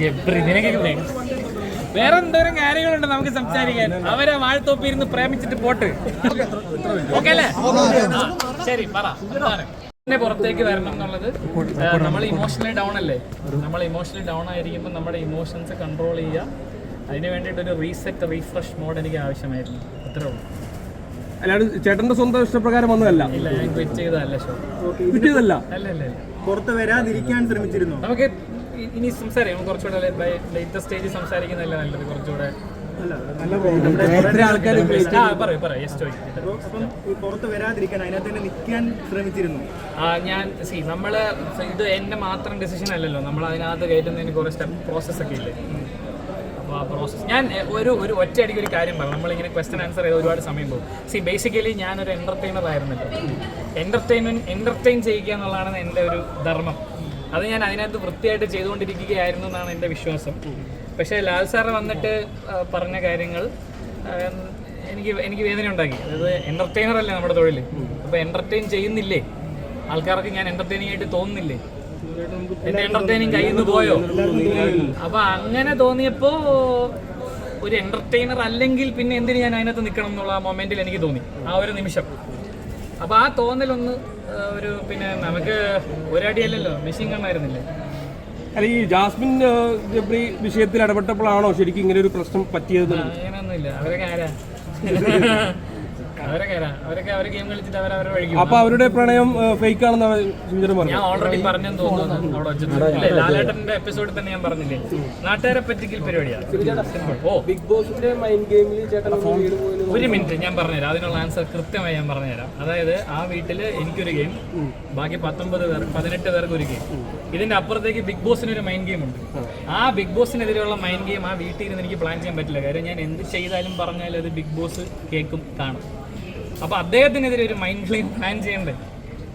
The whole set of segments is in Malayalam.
ജബ്രി നിനക്കൊക്കെ വേറെ എന്തോരം കാര്യങ്ങളുണ്ട് നമുക്ക് സംസാരിക്കാൻ. അവരെ വാഴത്തോപ്പി ഇരുന്ന് പ്രേമിച്ചിട്ട് പോട്ട്. ഓക്കെ അല്ലേ? ശരി പറ. ഇതിന്റെ പുറത്തേക്ക് വരണം എന്നുള്ളത്. നമ്മൾ ഇമോഷണലി ഡൗൺ അല്ലേ? നമ്മൾ ഇമോഷണലി ഡൗൺ ആയിരിക്കുമ്പോൾ നമ്മുടെ ഇമോഷൻസ് കൺട്രോൾ ചെയ്യുക. അതിന് വേണ്ടിയിട്ട് ഒരു റീസെറ്റ് റീഫ്രഷ് മോഡ് എനിക്ക് ആവശ്യമായിരുന്നു. അത്രേ ഉള്ളൂ. അല്ലാണ്ട് ചേട്ടന്റെ സ്വന്തം ഇഷ്ടപ്രകാരം ഒന്നുമല്ല ഇല്ല ഞാൻ ക്വിറ്റ് ചെയ്തതല്ല ഷോ. ക്വിറ്റ് ചെയ്തല്ല അല്ല അല്ല. പുറത്ത് വരാതിരിക്കാൻ ശ്രമിച്ചിരുന്നു? നമുക്ക് ഇനി സംസാരിക്കും. കുറച്ചുകൂടെ ലേറ്റസ്റ്റ് സ്റ്റേജിൽ സംസാരിക്കുന്നതല്ല നല്ലത്? കുറച്ചുകൂടെ. പറയൂ പറയൂ. പുറത്ത് വരാതിരിക്കാൻ അതിനകത്ത് തന്നെ നിൽക്കാൻ ശ്രമിച്ചിരുന്നു. ഞാൻ സി നമ്മൾ ഇത് എന്റെ മാത്രം ഡിസിഷൻ അല്ലല്ലോ. നമ്മൾ അതിനകത്ത് കയറ്റുന്നതിന് കുറെ സ്റ്റെപ്പ് പ്രോസസ് ഒക്കെ ഇല്ലേ? അപ്പോൾ ആ പ്രോസസ് ഞാൻ ഒരു ഒരു ഒറ്റയടിക്ക് ഒരു കാര്യം പറഞ്ഞു നമ്മളിങ്ങനെ ക്വസ്റ്റൻ ആൻസർ ചെയ്ത് ഒരുപാട് സമയം പോകും. സി ബേസിക്കലി ഞാനൊരു എന്റർടൈനർ ആയിരുന്നല്ലോ. എന്റർടൈൻമെന്റ് എന്റർടൈൻ ചെയ്യുക എന്നുള്ളതാണ് എന്റെ ഒരു ധർമ്മം. അത് ഞാൻ അതിനകത്ത് വൃത്തിയായിട്ട് ചെയ്തുകൊണ്ടിരിക്കുകയായിരുന്നു എന്നാണ് എന്റെ വിശ്വാസം. പക്ഷേ ലാൽ സാറ് വന്നിട്ട് പറഞ്ഞ കാര്യങ്ങൾ എനിക്ക് എനിക്ക് വേദന ഉണ്ടാക്കി. അതായത് എന്റർടൈനർ അല്ലേ നമ്മുടെ തൊഴിൽ അപ്പോൾ എന്റർടൈൻ ചെയ്യുന്നില്ലേ? ആൾക്കാർക്ക് ഞാൻ എന്റർടൈനിങ് ആയിട്ട് തോന്നുന്നില്ലേ? എന്റെ എന്റർടൈനിങ് കയ്യിൽ നിന്ന് പോയോ? അപ്പോൾ അങ്ങനെ തോന്നിയപ്പോ ഒരു എന്റർടൈനർ അല്ലെങ്കിൽ പിന്നെ എന്തിന് ഞാൻ അതിനകത്ത് നിൽക്കണം എന്നുള്ള ആ മൊമെന്റിൽ എനിക്ക് തോന്നി. ആ ഒരു നിമിഷം. അപ്പോൾ ആ തോന്നലൊന്ന് ഒരു പിന്നെ നമുക്ക് ഒരടിയല്ലല്ലോ മെഷീൻ കണ്ണായിരുന്നില്ലേ അല്ല ഈ ജാസ്മിൻ ജബ്രി വിഷയത്തിൽ ഇടപെട്ടപ്പോഴാണോ ശരിക്കും ഇങ്ങനെ ഒരു പ്രശ്നം പറ്റിയത് അങ്ങനെയൊന്നുമില്ല അവരൊക്കെ ആരാ? അപ്പൊ അവരുടെ പ്രണയം ഫേക്ക് ആണെന്ന് ശിവചരൻ പറഞ്ഞു. ഞാൻ ഓൾറെഡി പറഞ്ഞെന്ന് തോന്നുന്നു അവിടെ വെച്ചിട്ട്. ലാലേട്ടന്റെ എപ്പിസോഡിൽ തന്നെ ഞാൻ പറഞ്ഞില്ലേ? നാട്ടുകാരെ പറ്റിക്കൽ പരിപാടിയാണ്. ഓ. ബിഗ് ബോസിന്റെ മൈൻഡ് ഗെയിമിൽ ചേട്ടൻ ഒരു മിനിറ്റ് ഞാൻ പറഞ്ഞുതരാം. അതിനുള്ള ആൻസർ കൃത്യമായി ഞാൻ പറഞ്ഞുതരാം. അതായത് ആ വീട്ടിൽ എനിക്കൊരു ഗെയിം ബാക്കി പത്തൊമ്പത് പേർ പതിനെട്ട് പേർക്ക് ഒരു ഗെയിം ഇതിന്റെ അപ്പുറത്തേക്ക് ബിഗ് ബോസിന് ഒരു മൈൻഡ് ഗെയിം ഉണ്ട് ആ ബിഗ് ബോസിനെതിരെയുള്ള മൈൻഡ് ഗെയിം ആ വീട്ടിൽ ഇരുന്ന് എനിക്ക് പ്ലാൻ ചെയ്യാൻ പറ്റില്ല. കാര്യം ഞാൻ എന്ത് ചെയ്താലും പറഞ്ഞാലും അത് ബിഗ് ബോസ് കേൾക്കും കാണും. അപ്പൊ അദ്ദേഹത്തിനെതിരെ ഒരു മൈൻഡ് ഗെയിം പ്ലാൻ ചെയ്യണ്ടേ?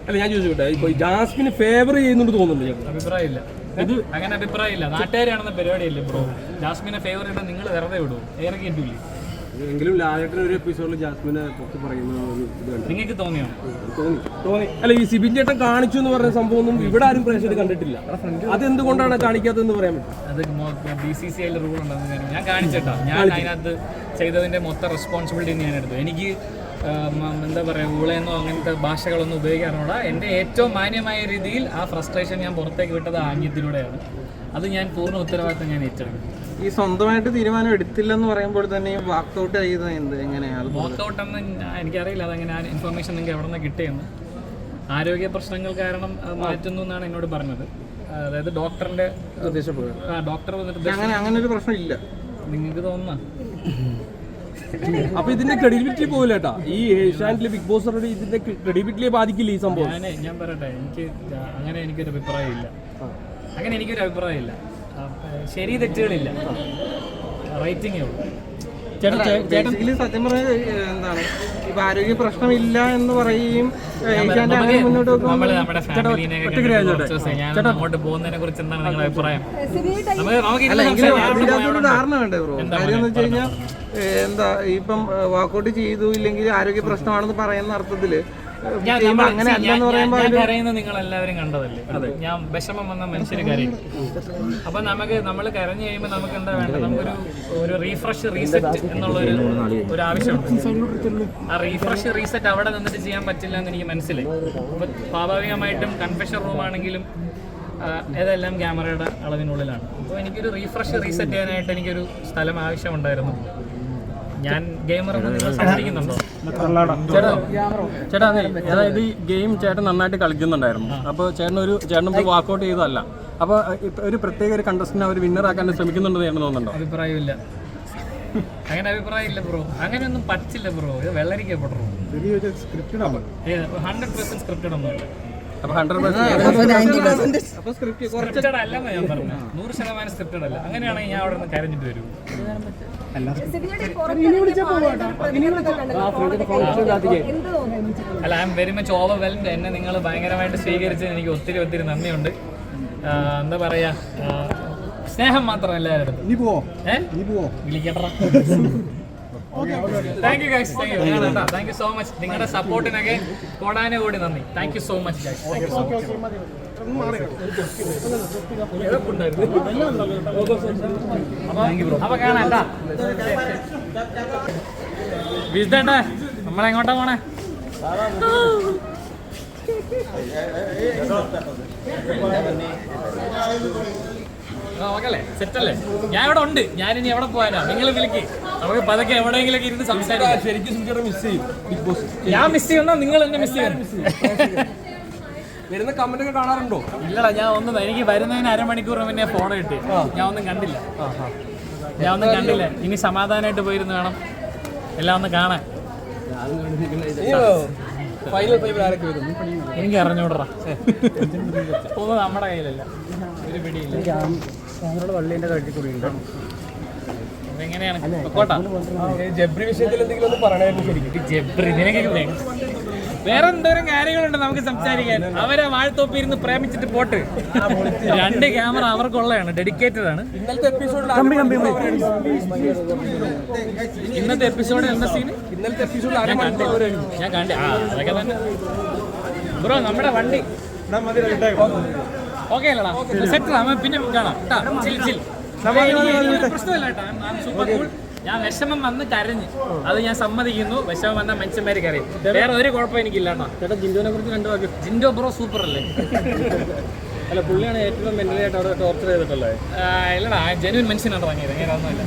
അല്ല ഞാൻ ചോദിച്ചോട്ടെ ഇപ്പൊ ജാസ്മിന് ഫേവർ ചെയ്യുന്നുണ്ട് തോന്നുന്നുണ്ട് അഭിപ്രായമില്ല. ഇത് അങ്ങനെ അഭിപ്രായമില്ല. നാട്ടുകാരാണെന്ന പരിപാടിയല്ലേ ബ്രോ ജാസ്മിനെ ഫേവർ ചെയ്താൽ നിങ്ങൾ വെറുതെ വിടുവോ ഏറെ കേട്ടില്ലേ എങ്കിലും ലാലേട്ടൻ ഒരു എപ്പിസോഡിൽ ജാസ്മിനെ പൊക്കി പറയുന്ന ഒരു ഇത് നിങ്ങൾക്ക് തോന്നിയോ? തോന്നി. തോന്നി. അല്ല ഈ സിബിൻ ചേട്ടൻ കാണിച്ചു എന്ന് പറഞ്ഞ സംഭവം ഒന്നും ഇവിടെ ആരും പ്രേക്ഷകർ കണ്ടിട്ടില്ല. അതെന്തുകൊണ്ടാണ് കാണിക്കാത്തതെന്ന് പറയാൻ പറ്റും? അത് ബി സി സി ഐയിൽ റൂൾ ഉണ്ടെന്ന് ഞാൻ കാണിച്ചിട്ടാ. ഞാൻ അതിനകത്ത് ചെയ്തതിന്റെ മൊത്തം റെസ്പോൺസിബിലിറ്റി ഞാൻ എടുത്തു. എനിക്ക് എന്താ പറയുക ഊളയെന്നോ അങ്ങനത്തെ ഭാഷകളൊന്നും ഉപയോഗിക്കാറുള്ള എന്റെ ഏറ്റവും മാന്യമായ രീതിയിൽ ആ ഫ്രസ്ട്രേഷൻ ഞാൻ പുറത്തേക്ക് വിട്ടത് ആംഗ്യത്തിലൂടെയാണ്. അത് ഞാൻ പൂർണ ഉത്തരവാദിത്തം ഞാൻ ഏറ്റെടുക്കും ഈ സ്വന്തമായിട്ട് തീരുമാനം എടുത്തില്ലെന്ന് പറയുമ്പോൾ തന്നെ വാക്കൗട്ട് ചെയ്യുന്നത് എന്ത്? എങ്ങനെയാണ് വാക്കൗട്ട് എന്ന് എനിക്കറിയില്ല അതങ്ങനെ ആ ഇൻഫർമേഷൻ നിങ്ങൾക്ക് എവിടെ നിന്ന് കിട്ടിയെന്ന്. ആരോഗ്യ പ്രശ്നങ്ങൾ കാരണം മാറ്റുന്നു എന്നാണ് എന്നോട് പറഞ്ഞത്. അതായത് ഡോക്ടറിന്റെ ഡോക്ടർ വന്നിട്ട് അങ്ങനെ അങ്ങനെ ഒരു പ്രശ്നം ഇല്ല നിങ്ങൾക്ക് തോന്നുന്ന? അപ്പൊ ഇതിന്റെ ക്രെഡിബിലിറ്റി പോകില്ല കേട്ടാ ഈ ഏഷ്യാനെറ്റിലെ ബിഗ് ബോസ് ഓൾറെഡി ഇതിന്റെ ക്രെഡിബിലിറ്റിയെ ബാധിക്കില്ല ഈ സംഭവം? ഞാൻ ഞാൻ പറയട്ടെ എനിക്ക് അങ്ങനെ എനിക്കൊരു അഭിപ്രായമില്ല. അങ്ങനെ എനിക്കൊരു അഭിപ്രായമില്ല. ശരി തെറ്റുകളില്ല. റൈറ്റിംഗേ ഉള്ളൂ. ബേസിക്കലി സത്യം പറഞ്ഞ എന്താണ് ഇപ്പൊ ആരോഗ്യ പ്രശ്നമില്ല എന്ന് പറയുകയും ഏഷ്യാന്റെ അങ്ങനെ മുന്നോട്ട് വെക്കുമ്പോൾ. ധാരണ വേണ്ടേ ബ്രോ. കാര്യം എന്ന് വെച്ച് കഴിഞ്ഞാൽ എന്താ ഇപ്പം വാക്കൗട്ട് ചെയ്തു ഇല്ലെങ്കിൽ ആരോഗ്യ പ്രശ്നമാണെന്ന് പറയുന്ന അർത്ഥത്തിൽ അങ്ങനെ പറയുമ്പോൾ ഞാൻ കരയുന്നത് നിങ്ങൾ എല്ലാവരും കണ്ടതല്ലേ ഞാൻ വിഷമം വന്ന മനുഷ്യർ കരയും. അപ്പൊ നമുക്ക് നമ്മൾ കരഞ്ഞു കഴിയുമ്പോൾ നമുക്ക് എന്താ വേണ്ടത്? നമുക്കൊരു ഒരു റീഫ്രഷ് റീസെറ്റ് എന്നുള്ള ഒരു ഒരു ആവശ്യമുണ്ട്. ആ റീഫ്രഷ് റീസെറ്റ് അവിടെ നിന്നിട്ട് ചെയ്യാൻ പറ്റില്ല എന്ന് എനിക്ക് മനസ്സിലായി. അപ്പൊ സ്വാഭാവികമായിട്ടും കൺഫെഷൻ റൂം ആണെങ്കിലും ഏതെല്ലാം ക്യാമറയുടെ അളവിനുള്ളിലാണ്. അപ്പോൾ എനിക്കൊരു റീഫ്രഷ് റീസെറ്റ് ചെയ്യാനായിട്ട് എനിക്കൊരു സ്ഥലം ആവശ്യമുണ്ടായിരുന്നു. ഞാൻ ചേട്ടാ അതെ അതായത് ഈ ഗെയിം ചേട്ടൻ നന്നായിട്ട് കളിക്കുന്നുണ്ടായിരുന്നു. അപ്പോൾ ചേട്ടൻ ഒരു ചേട്ടൻ ഇപ്പോൾ വാക്കൗട്ട് ചെയ്തതല്ല. അപ്പോൾ ഒരു പ്രത്യേക ഒരു കണ്ടസ്റ്റിനെ അവർ വിന്നർ ആക്കാൻ ശ്രമിക്കുന്നുണ്ടെന്ന് ചേട്ടൻ തോന്നുന്നുണ്ടോ? അഭിപ്രായമില്ല. അങ്ങനെ അഭിപ്രായമില്ല ബ്രോ അങ്ങനെയൊന്നും പറ്റില്ല ബ്രോ ഇത് വെള്ളരിക്കപ്പെട്ടു ഹൺഡ്രഡ് പെർസെന്റ് സ്ക്രിപ്റ്റഡ് ഒന്നുമില്ല. അപ്പോൾ ഹൺഡ്രഡ് അപ്പൊ സ്ക്രിപ്റ്റ് സ്ക്രിപ്റ്റഡ് അല്ലെന്ന് ഞാൻ പറഞ്ഞു നൂറ് ശതമാനം സ്ക്രിപ്റ്റഡ് അല്ല. അങ്ങനെയാണെങ്കിൽ ഞാൻ അവിടെ നിന്ന് കരഞ്ഞിട്ട് വരും. എന്ത് തോന്നുന്നു അല്ല I'm very much overwhelmed എന്നെ നിങ്ങൾ ഭയങ്കരമായിട്ട് സ്വീകരിച്ചത് എനിക്ക് ഒത്തിരി ഒത്തിരി നന്ദിയുണ്ട്. എന്താ പറയാ? സ്നേഹം മാത്രം എല്ലാവരും വിളിക്കട്ടെ thank you guys thank you thank you so much നിങ്ങളുടെ സപ്പോർട്ടിനൊക്കെ കോടാനുകൂടി നന്ദി. Thank you so much guys thank you so much അപ്പൊ കാണാം കേട്ടാ വിശദണ്ടേ നമ്മളെങ്ങോട്ടാ പോണേ? ഓക്കല്ലേ സെറ്റല്ലേ ഞാൻ ഇവിടെ ഉണ്ട്. ഞാനിനി എവിടെ പോയാലാ നിങ്ങൾ വിളിക്ക്. നമുക്ക് പതുക്കെ എവിടെയെങ്കിലും ഇരുന്ന് സംസാരിക്കാം. ശരിക്കും മിസ് ചെയ്യും. ബിഗ് ബോസ് ഞാൻ മിസ് ചെയ്യുന്നോ നിങ്ങൾ എന്നെ മിസ് ചെയ്യണം വരുന്ന കമന്റ് ഒക്കെ കാണാറുണ്ടോ? ഇല്ലടാ ഞാൻ ഒന്നും എനിക്ക് വരുന്നതിന് അരമണിക്കൂർ മുന്നേ ഫോൺ കിട്ടി. ഞാൻ ഒന്നും കണ്ടില്ല. ഞാൻ ഒന്നും കണ്ടില്ല. ഇനി സമാധാനമായിട്ട് പോയിരുന്നു വേണം. എല്ലാം ഒന്ന് കാണാൻ. എനിക്ക് അറിഞ്ഞൂടറാ. ഒന്നും നമ്മുടെ കയ്യിലല്ല. ഒരു പിടിയില്ല. എങ്ങനെയാണ് കോട്ടാ ജബ്രി വിഷയത്തിൽ എന്തെങ്കിലും ഒന്ന് ശരിക്കും. ജബ്രി വേറെ എന്തോരം കാര്യങ്ങളുണ്ട് നമുക്ക് സംസാരിക്കാൻ. അവരെ വാഴത്തോപ്പി ഇരുന്ന് പ്രേമിച്ചിട്ട് പോട്ട്. രണ്ട് ക്യാമറ അവർക്കുള്ളതാണ് ഡെഡിക്കേറ്റഡ് ആണ് ഇന്നത്തെ എപ്പിസോഡ് എന്ന സീന് ഇന്നലത്തെ എപ്പിസോഡിൽ ഞാൻ കണ്ടി. ആ അതൊക്കെ തന്നെ. ബ്രോ നമ്മുടെ വണ്ടി ഓക്കെ അല്ലടാ. സെറ്റ് നമ്മ പിന്നെ കാണാം. പ്രശ്നമില്ല സൂപ്പർ കൂൾ ഞാൻ വിഷമം വന്ന് കരഞ്ഞ്. അത് ഞാൻ സമ്മതിക്കുന്നു. വിഷമം വന്ന മനുഷ്യന്മാര് കരയും. വേറെ ഒരു കുഴപ്പം എനിക്കില്ല ചേട്ടാ ജിൻഡോനെ കുറിച്ച് രണ്ടു വാക്ക്. ജിൻഡോ ബ്രോ സൂപ്പർ അല്ലേ? അല്ല പുള്ളിയാണ് ഏറ്റവും മെന്റലി ആയിട്ട് അവിടെ ടോർച്ചർ ചെയ്തിട്ടുള്ളത്. ഇല്ലടാ ജെനുവൻ മനുഷ്യനാണ് തുടങ്ങിയത് അങ്ങനെ ഒന്നുമില്ല.